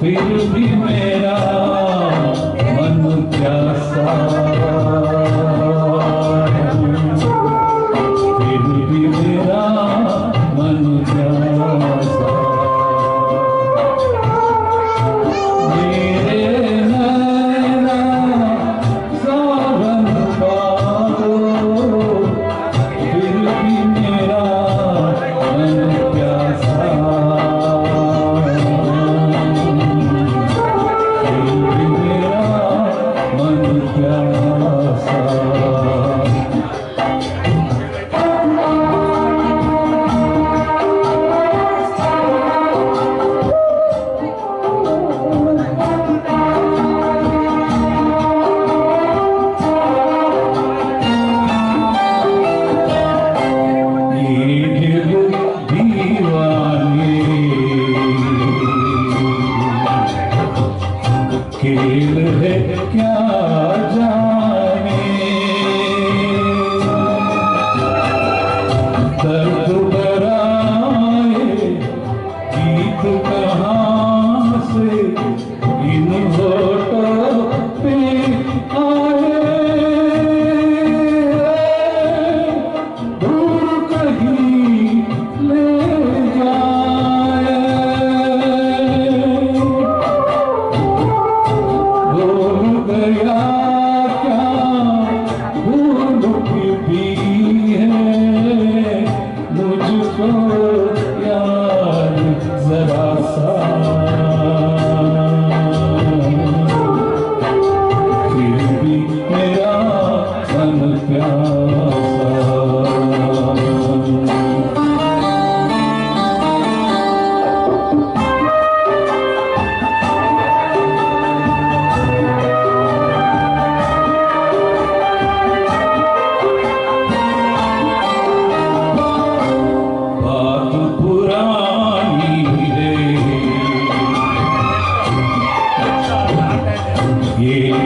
Baby, baby. दर्द बराए गीत कहा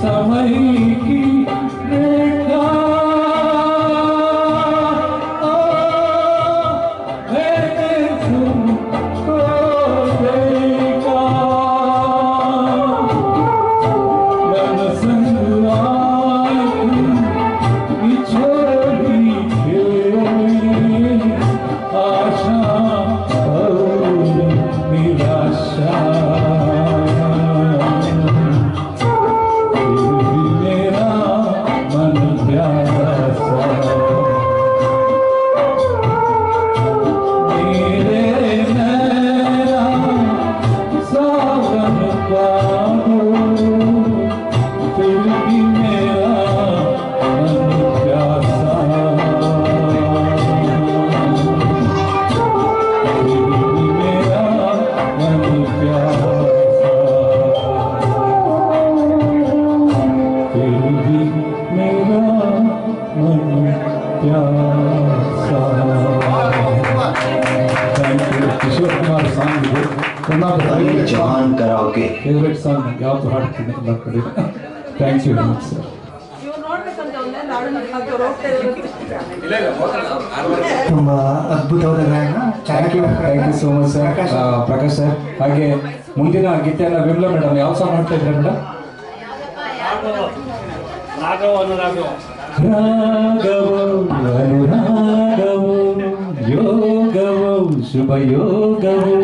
समय ಜವಾನ್ ಕರಾವಕೆ ಫೇವ್ರೆಟ್ ಸಾಂಗ್ ಯಾವುದು ಹಾಡ್ತೀನಿ ಯು ವೆರಿ ಮಚ್ ಸರ್ ತುಂಬ ಅದ್ಭುತವಾದ ಗಾಯನ. Thank you thank you so much sir Prakash. Sir ಹಾಗೆ ಮುಂದಿನ ಗೀತೆಯನ್ನು ವಿಮ್ಲಾ ಮೇಡಮ್ ಯಾವ ಸಾಂಗ್ ಮಾಡ್ತಾ ಇದ್ರೆ ಮೇಡಮ್ ಯೋಗವು ಶುಭ ಯೋಗವು